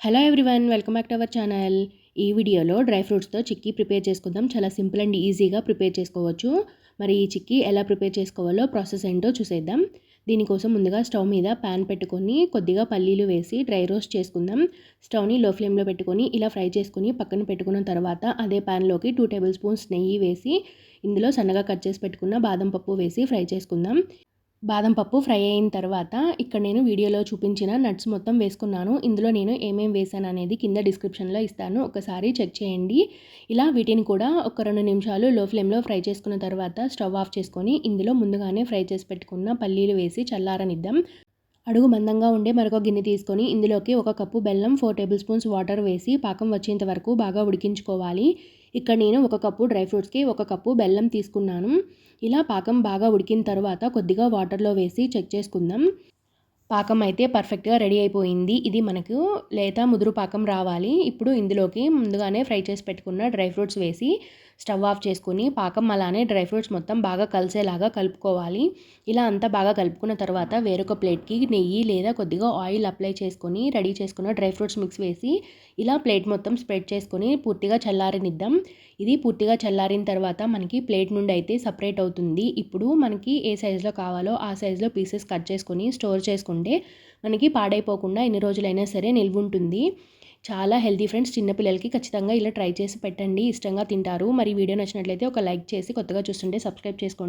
Hello everyone welcome back to our channel ఈ వీడియోలో dry ఫ్రూట్స్తో chikki prepare చేసుకుందాం. చాలా సింపుల్ అండ్ ఈజీగా ప్రిపేర్ చేసుకోవచ్చు. మరి ఈ చిక్కీ ఎలా ప్రిపేర్ చేసుకోవాలో ప్రాసెస్ ఏంటో చూసేద్దాం. దీనికోసం ముందుగా స్టవ్ మీద ప్యాన్ పెట్టుకొని కొద్దిగా పల్లీలు వేసి డ్రై రోస్ట్ చేసుకుందాం. స్టవ్ని లో ఫ్లేమ్లో పెట్టుకొని ఇలా ఫ్రై చేసుకుని పక్కన పెట్టుకున్న తర్వాత అదే ప్యాన్లోకి టూ టేబుల్ స్పూన్స్ నెయ్యి వేసి ఇందులో సన్నగా కట్ చేసి పెట్టుకున్న బాదం పప్పు వేసి ఫ్రై చేసుకుందాం. బాదం పప్పు ఫ్రై అయిన తర్వాత ఇక్కడ నేను వీడియోలో చూపించిన నట్స్ మొత్తం వేసుకున్నాను. ఇందులో నేను ఏమేమి వేసాను అనేది కింద డిస్క్రిప్షన్లో ఇస్తాను. ఒకసారి చెక్ చేయండి. ఇలా వీటిని కూడా ఒక రెండు నిమిషాలు లో ఫ్లేమ్లో ఫ్రై చేసుకున్న తర్వాత స్టవ్ ఆఫ్ చేసుకొని ఇందులో ముందుగానే ఫ్రై చేసి పెట్టుకున్న పల్లీలు వేసి చల్లారనిద్దాం. అడుగు మందంగా ఉండే మరొక గిన్నె తీసుకొని ఇందులోకి ఒక కప్పు బెల్లం ఫోర్ టేబుల్ స్పూన్స్ వాటర్ వేసి పాకం వచ్చేంత వరకు బాగా ఉడికించుకోవాలి. ఇక్కడ నేను ఒక కప్పు డ్రై ఫ్రూట్స్కి ఒక కప్పు బెల్లం తీసుకున్నాను. ఇలా పాకం బాగా ఉడికిన తర్వాత కొద్దిగా వాటర్లో వేసి చెక్ చేసుకుందాం. పాకం అయితే పర్ఫెక్ట్గా రెడీ అయిపోయింది. ఇది మనకు లేత ముదురు పాకం రావాలి. ఇప్పుడు ఇందులోకి ముందుగానే ఫ్రై చేసి పెట్టుకున్న డ్రై ఫ్రూట్స్ వేసి స్టవ్ ఆఫ్ చేసుకుని పాకం అలానే డ్రై ఫ్రూట్స్ మొత్తం బాగా కలిసేలాగా కలుపుకోవాలి. ఇలా అంతా బాగా కలుపుకున్న తర్వాత వేరొక ప్లేట్కి నెయ్యి లేదా కొద్దిగా ఆయిల్ అప్లై చేసుకొని రెడీ చేసుకున్న డ్రై ఫ్రూట్స్ మిక్స్ వేసి ఇలా ప్లేట్ మొత్తం స్ప్రెడ్ చేసుకొని పూర్తిగా చల్లారనిద్దాం. ఇది పూర్తిగా చల్లారిన తర్వాత మనకి ప్లేట్ నుండి అయితే సపరేట్ అవుతుంది. ఇప్పుడు మనకి ఏ సైజులో కావాలో ఆ సైజులో పీసెస్ కట్ చేసుకొని స్టోర్ చేసుకుంటే మనకి పాడైపోకుండా ఎన్ని రోజులైనా సరే నిల్వ ఉంటుంది చాలా హెల్తీ ఫ్రెండ్స్ చిన్నపిల్లలకి ఖచ్చితంగా ఇలా ట్రై చేసి పెట్టండి. ఇష్టంగా తింటారు. మరి వీడియో నచ్చినట్లయితే ఒక లైక్ చేసి కొత్తగా చూస్తుంటే సబ్స్క్రైబ్ చేసుకోండి.